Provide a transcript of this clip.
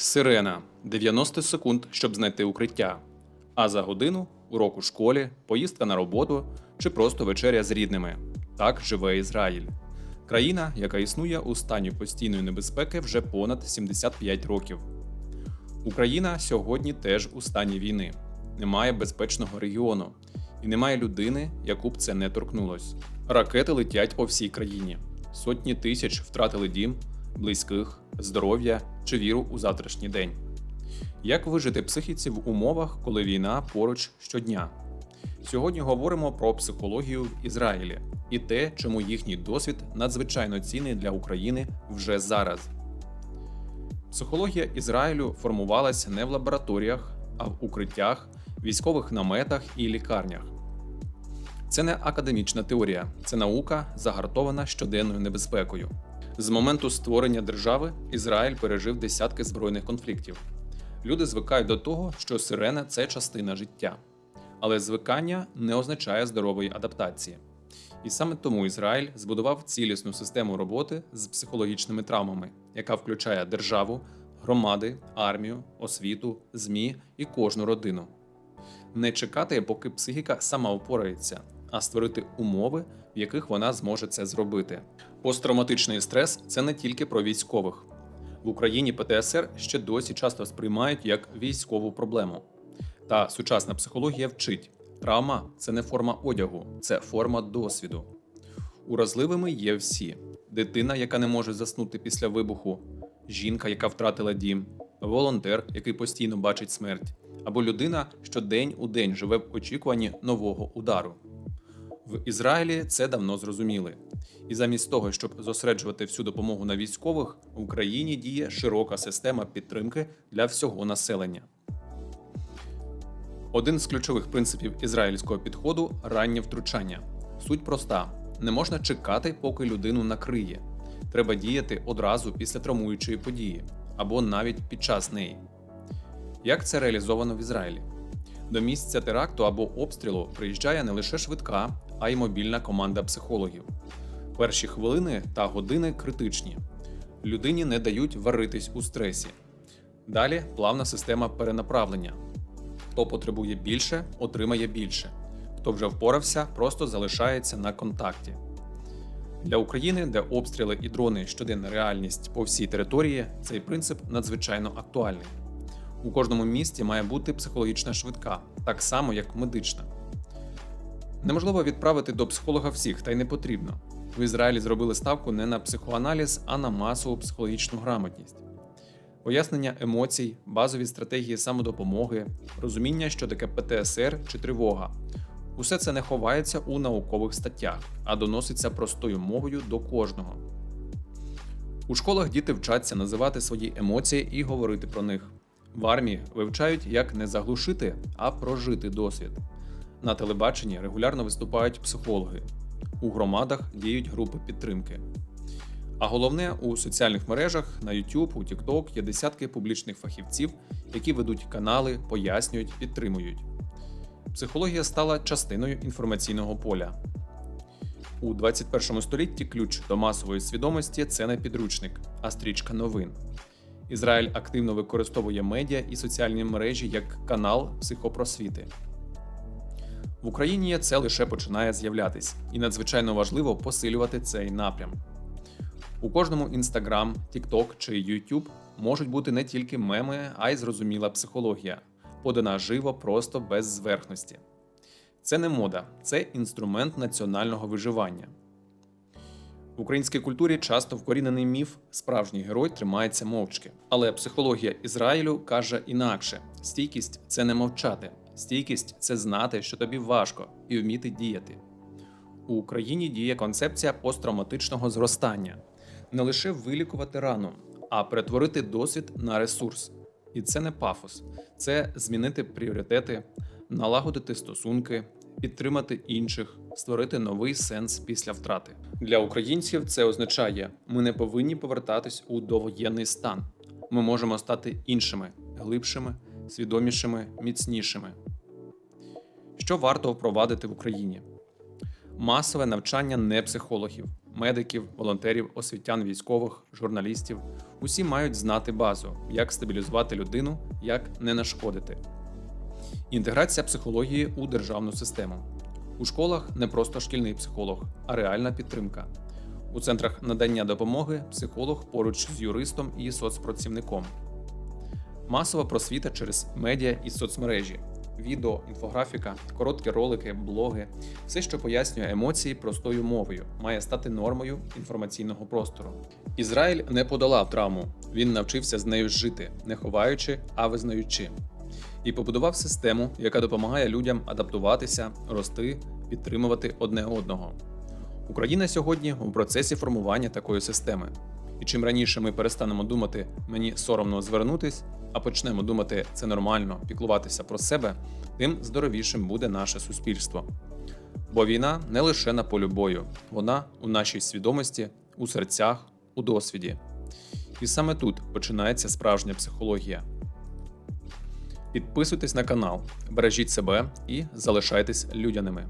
Сирена 90 секунд, щоб знайти укриття. А за годину урок у школі, поїздка на роботу чи просто вечеря з рідними. Так живе Ізраїль. Країна, яка існує у стані постійної небезпеки вже понад 75 років. Україна сьогодні теж у стані війни. Немає безпечного регіону і немає людини, яку б це не торкнулось. Ракети летять по всій країні. Сотні тисяч втратили дім, близьких, здоров'я чи віру у завтрашній день. Як вижити психіці в умовах, коли війна поруч щодня? Сьогодні говоримо про психологію в Ізраїлі і те, чому їхній досвід надзвичайно цінний для України вже зараз. Психологія Ізраїлю формувалася не в лабораторіях, а в укриттях, військових наметах і лікарнях. Це не академічна теорія, це наука, загартована щоденною небезпекою. З моменту створення держави Ізраїль пережив десятки збройних конфліктів. Люди звикають до того, що сирена це частина життя. Але звикання не означає здорової адаптації. І саме тому Ізраїль збудував цілісну систему роботи з психологічними травмами, яка включає державу, громади, армію, освіту, ЗМІ і кожну родину. Не чекати, поки психіка сама впорається, а створити умови, в яких вона зможе це зробити. Посттравматичний стрес це не тільки про військових. В Україні ПТСР ще досі часто сприймають як військову проблему. Та сучасна психологія вчить: травма це не форма одягу, це форма досвіду. Уразливими є всі: дитина, яка не може заснути після вибуху, жінка, яка втратила дім, волонтер, який постійно бачить смерть, або людина, що день у день живе в очікуванні нового удару. В Ізраїлі це давно зрозуміли. І замість того, щоб зосереджувати всю допомогу на військових, в Україні діє широка система підтримки для всього населення. Один з ключових принципів ізраїльського підходу раннє втручання. Суть проста: не можна чекати, поки людину накриє. Треба діяти одразу після травмуючої події або навіть під час неї. Як це реалізовано в Ізраїлі? До місця теракту або обстрілу приїжджає не лише швидка, а й мобільна команда психологів. Перші хвилини та години критичні. Людині не дають варитись у стресі. Далі плавна система перенаправлення. Хто потребує більше, отримає більше. Хто вже впорався, просто залишається на контакті. Для України, де обстріли і дрони щоденна реальність по всій території, цей принцип надзвичайно актуальний. У кожному місті має бути психологічна швидка, так само як медична. Неможливо відправити до психолога всіх, та й не потрібно. В Ізраїлі зробили ставку не на психоаналіз, а на масову психологічну грамотність. Пояснення емоцій, базові стратегії самодопомоги, розуміння, що таке ПТСР чи тривога. Усе це не ховається у наукових статтях, а доноситься простою мовою до кожного. У школах діти вчаться називати свої емоції і говорити про них. В армії вивчають, як не заглушити, а прожити досвід. На телебаченні регулярно виступають психологи. У громадах діють групи підтримки. А головне, у соціальних мережах на YouTube, у TikTok є десятки публічних фахівців, які ведуть канали, пояснюють, підтримують. Психологія стала частиною інформаційного поля. У 21 столітті ключ до масової свідомості це не підручник, а стрічка новин. Ізраїль активно використовує медіа і соціальні мережі як канал психопросвіти. В Україні це лише починає з'являтись, і надзвичайно важливо посилювати цей напрям. У кожному Instagram, TikTok чи YouTube можуть бути не тільки меми, а й зрозуміла психологія, подана живо, просто без зверхності. Це не мода, це інструмент національного виживання. В українській культурі часто вкорінений міф справжній герой тримається мовчки. Але психологія Ізраїлю каже інакше: стійкість це не мовчати, стійкість це знати, що тобі важко, і вміти діяти. У Україні діє концепція посттравматичного зростання не лише вилікувати рану, а перетворити досвід на ресурс. І це не пафос, це змінити пріоритети, налагодити стосунки, підтримати інших, створити новий сенс після втрати. Для українців це означає, ми не повинні повертатись у довоєнний стан. Ми можемо стати іншими, глибшими, свідомішими, міцнішими. Що варто впровадити в Україні? Масове навчання не психологів, медиків, волонтерів, освітян, військових, журналістів. Усі мають знати базу, як стабілізувати людину, як не нашкодити. Інтеграція психології у державну систему. У школах не просто шкільний психолог, а реальна підтримка. У центрах надання допомоги психолог поруч з юристом і соцпрацівником. Масова просвіта через медіа і соцмережі, відео, інфографіка, короткі ролики, блоги все, що пояснює емоції простою мовою, має стати нормою інформаційного простору. Ізраїль не подолав травму, він навчився з нею жити, не ховаючи, а визнаючи. І побудував систему, яка допомагає людям адаптуватися, рости, підтримувати одне одного. Україна сьогодні у процесі формування такої системи. І чим раніше ми перестанемо думати мені соромно звернутись, а почнемо думати це нормально, піклуватися про себе, тим здоровішим буде наше суспільство. Бо війна не лише на полю бою, вона у нашій свідомості, у серцях, у досвіді. І саме тут починається справжня психологія. Підписуйтесь на канал, бережіть себе і залишайтесь людяними.